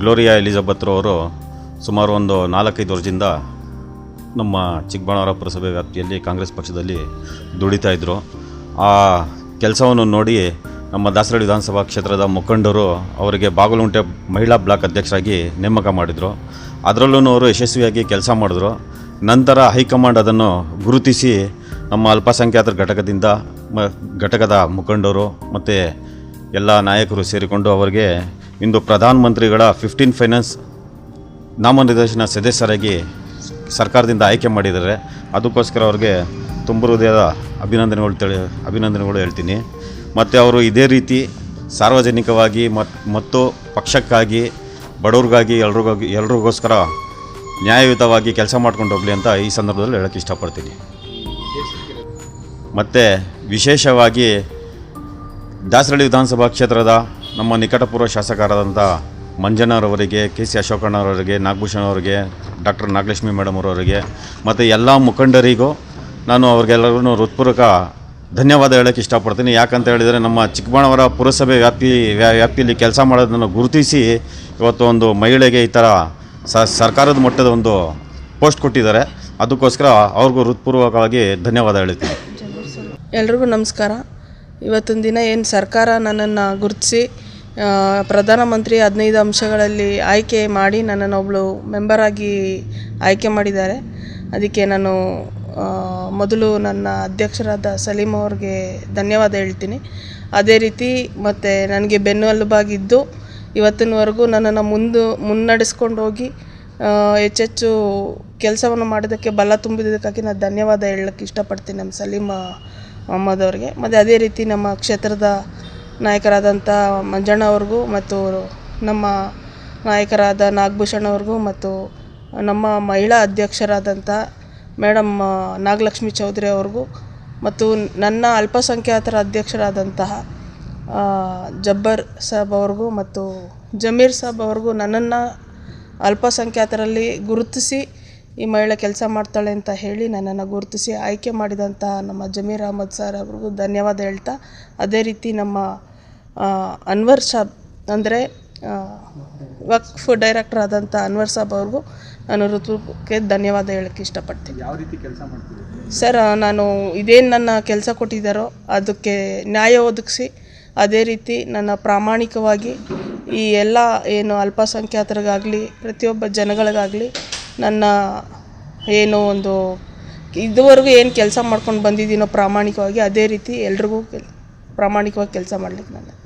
Gloria ಎಲಿಜಬೆತ್ರವರು ಸುಮಾರು ಒಂದು ನಾಲ್ಕೈದು ವರ್ಷದಿಂದ ನಮ್ಮ ಚಿಕ್ಕಬಳ್ಳಾಪುರ ಪುರಸಭೆ ವ್ಯಾಪ್ತಿಯಲ್ಲಿ ಕಾಂಗ್ರೆಸ್ ಪಕ್ಷದಲ್ಲಿ ದುಡಿತಾ ಇದ್ದರು ಆ ಕೆಲಸವನ್ನು ನೋಡಿ ನಮ್ಮ ದಾಸರಳ್ಳಿ ವಿಧಾನಸಭಾ ಕ್ಷೇತ್ರದ ಮುಖಂಡರು ಅವರಿಗೆ ಬಾಗಲುಂಟೆ ಮಹಿಳಾ ಬ್ಲಾಕ್ ಅಧ್ಯಕ್ಷರಾಗಿ ನೇಮಕ ಮಾಡಿದರು. ಅದರಲ್ಲೂ ಅವರು ಯಶಸ್ವಿಯಾಗಿ ಕೆಲಸ ಮಾಡಿದ್ರು. ನಂತರ ಹೈಕಮಾಂಡ್ ಅದನ್ನು ಗುರುತಿಸಿ ನಮ್ಮ ಅಲ್ಪಸಂಖ್ಯಾತರ ಘಟಕದಿಂದ ಘಟಕದ ಮುಖಂಡರು ಮತ್ತು ಎಲ್ಲ ನಾಯಕರು ಸೇರಿಕೊಂಡು ಅವರಿಗೆ ಇಂದು ಪ್ರಧಾನಮಂತ್ರಿಗಳ ಫಿಫ್ಟೀನ್ ಫೈನಾನ್ಸ್ ನಾಮನಿರ್ದೇಶನ ಸದಸ್ಯರಾಗಿ ಸರ್ಕಾರದಿಂದ ಆಯ್ಕೆ ಮಾಡಿದ್ದಾರೆ. ಅದಕ್ಕೋಸ್ಕರ ಅವ್ರಿಗೆ ತುಂಬ ಹೃದಯದ ಅಭಿನಂದನೆಗಳು ತಿಳಿ, ಅಭಿನಂದನೆಗಳು ಹೇಳ್ತೀನಿ. ಮತ್ತು ಅವರು ಇದೇ ರೀತಿ ಸಾರ್ವಜನಿಕವಾಗಿ ಮತ್, ಮತ್ತು ಪಕ್ಷಕ್ಕಾಗಿ, ಬಡವ್ರಿಗಾಗಿ, ಎಲ್ರಿಗಾಗಿ, ಎಲ್ರಿಗೋಸ್ಕರ ನ್ಯಾಯಯುತವಾಗಿ ಕೆಲಸ ಮಾಡ್ಕೊಂಡು ಹೋಗಲಿ ಅಂತ ಈ ಸಂದರ್ಭದಲ್ಲಿ ಹೇಳೋಕ್ಕೆ ಇಷ್ಟಪಡ್ತೀನಿ. ಮತ್ತು ವಿಶೇಷವಾಗಿ ದಾಸರಳ್ಳಿ ವಿಧಾನಸಭಾ ಕ್ಷೇತ್ರದ ನಮ್ಮ ನಿಕಟಪೂರ್ವ ಶಾಸಕರಾದಂಥ ಮಂಜನರವರಿಗೆ ಕೆ ಸಿ ಅಶೋಕಣ್ಣವರಿಗೆ ನಾಗಭೂಷಣ ಅವರಿಗೆ, ಡಾಕ್ಟರ್ ನಾಗಲಕ್ಷ್ಮಿ ಮೇಡಮ್ ಅವರವರಿಗೆ ಮತ್ತು ಎಲ್ಲ ಮುಖಂಡರಿಗೂ ನಾನು ಅವ್ರಿಗೆಲ್ಲರಿಗೂ ಹೃತ್ಪೂರ್ವಕ ಧನ್ಯವಾದ ಹೇಳೋಕ್ಕೆ ಇಷ್ಟಪಡ್ತೀನಿ. ಯಾಕಂತ ಹೇಳಿದರೆ ನಮ್ಮ ಚಿಕ್ಕಬಳ್ಳಾಪುರ ಪುರಸಭೆ ವ್ಯಾಪ್ತಿ, ವ್ಯಾ- ವ್ಯಾಪ್ತಿಯಲ್ಲಿ ಕೆಲಸ ಮಾಡೋದನ್ನು ಗುರುತಿಸಿ ಇವತ್ತು ಒಂದು ಮಹಿಳೆಗೆ ಈ ಥರ ಸರ್ಕಾರದ ಮಟ್ಟದ ಒಂದು ಪೋಸ್ಟ್ ಕೊಟ್ಟಿದ್ದಾರೆ. ಅದಕ್ಕೋಸ್ಕರ ಅವ್ರಿಗೂ ಹೃತ್ಪೂರ್ವಕವಾಗಿ ಧನ್ಯವಾದ ಹೇಳ್ತೀನಿ. ಎಲ್ರಿಗೂ ನಮಸ್ಕಾರ. ಇವತ್ತಿನ ದಿನ ಏನು ಸರ್ಕಾರ ನನ್ನನ್ನು ಗುರುತಿಸಿ ಪ್ರಧಾನಮಂತ್ರಿ ಹದಿನೈದು ಅಂಶಗಳಲ್ಲಿ ಆಯ್ಕೆ ಮಾಡಿ ನನ್ನನ್ನು ಒಬ್ಬಳು ಮೆಂಬರಾಗಿ ಆಯ್ಕೆ ಮಾಡಿದ್ದಾರೆ. ಅದಕ್ಕೆ ನಾನು ಮೊದಲು ನನ್ನ ಅಧ್ಯಕ್ಷರಾದ ಸಲೀಂ ಅವ್ರಿಗೆ ಧನ್ಯವಾದ ಹೇಳ್ತೀನಿ. ಅದೇ ರೀತಿ ಮತ್ತು ನನಗೆ ಬೆನ್ನೆಲುಬಾಗಿದ್ದು ಇವತ್ತಿನವರೆಗೂ ನನ್ನನ್ನು ಮುಂದೆ, ಮುನ್ನಡೆಸ್ಕೊಂಡು ಹೋಗಿ ಹೆಚ್ಚೆಚ್ಚು ಕೆಲಸವನ್ನು ಮಾಡೋದಕ್ಕೆ ಬಲ ತುಂಬಿದ್ದಕ್ಕಾಗಿ ನಾನು ಧನ್ಯವಾದ ಹೇಳಕ್ಕೆ ಇಷ್ಟಪಡ್ತೀನಿ ನಮ್ಮ ಸಲೀಮ ಮೊಹಮ್ಮದ್ ಅವ್ರಿಗೆ. ಮತ್ತು ಅದೇ ರೀತಿ ನಮ್ಮ ಕ್ಷೇತ್ರದ ನಾಯಕರಾದಂಥ ಮಂಜಣ್ಣ ಅವ್ರಿಗೂ ಮತ್ತು ನಮ್ಮ ನಾಯಕರಾದ ನಾಗಭೂಷಣ್ ಅವ್ರಿಗೂ ಮತ್ತು ನಮ್ಮ ಮಹಿಳಾ ಅಧ್ಯಕ್ಷರಾದಂಥ ಮೇಡಮ್ ನಾಗಲಕ್ಷ್ಮಿ ಚೌಧರಿ ಅವ್ರಿಗೂ ಮತ್ತು ನನ್ನ ಅಲ್ಪಸಂಖ್ಯಾತರ ಅಧ್ಯಕ್ಷರಾದಂತಹ ಜಬ್ಬರ್ ಸಾಬ್ ಅವ್ರಿಗೂ ಮತ್ತು ಜಮೀರ್ ಸಾಬ್ ಅವ್ರಿಗೂ ನನ್ನನ್ನು ಅಲ್ಪಸಂಖ್ಯಾತರಲ್ಲಿ ಗುರುತಿಸಿ ಈ ಮಹಿಳೆ ಕೆಲಸ ಮಾಡ್ತಾಳೆ ಅಂತ ಹೇಳಿ ನನ್ನನ್ನು ಗುರುತಿಸಿ ಆಯ್ಕೆ ಮಾಡಿದಂಥ ನಮ್ಮ ಜಮೀರ್ ಅಹಮದ್ ಸರ್ ಅವ್ರಿಗೂ ಧನ್ಯವಾದ ಹೇಳ್ತಾ, ಅದೇ ರೀತಿ ನಮ್ಮ ಅನ್ವರ್ ಸಾಬ್ ಅಂದರೆ ವಕ್ಫ್ ಡೈರೆಕ್ಟರ್ ಆದಂಥ ಅನ್ವರ್ ಸಾಬ್ ಅವ್ರಿಗೂ ನಾನು ಋತುಕ್ಕೆ ಧನ್ಯವಾದ ಹೇಳಕ್ಕೆ ಇಷ್ಟಪಡ್ತೀನಿ. ಯಾವ ರೀತಿ ಕೆಲಸ ಸರ್ ನಾನು ಇದೇನು ನನ್ನ ಕೆಲಸ ಕೊಟ್ಟಿದ್ದಾರೋ ಅದಕ್ಕೆ ನ್ಯಾಯ ಒದಗಿಸಿ ಅದೇ ರೀತಿ ನನ್ನ ಪ್ರಾಮಾಣಿಕವಾಗಿ ಈ ಎಲ್ಲ ಏನು ಅಲ್ಪಸಂಖ್ಯಾತರಿಗಾಗಲಿ ಪ್ರತಿಯೊಬ್ಬ ಜನಗಳಿಗಾಗಲಿ ನನ್ನ ಏನು ಒಂದು ಇದುವರೆಗೂ ಏನು ಕೆಲಸ ಮಾಡ್ಕೊಂಡು ಬಂದಿದ್ದೀನೋ ಪ್ರಾಮಾಣಿಕವಾಗಿ ಅದೇ ರೀತಿ ಎಲ್ರಿಗೂ ಕೆಲ್ ಪ್ರಾಮಾಣಿಕವಾಗಿ ಕೆಲಸ ಮಾಡ್ಲಿಕ್ಕೆ ನಾನು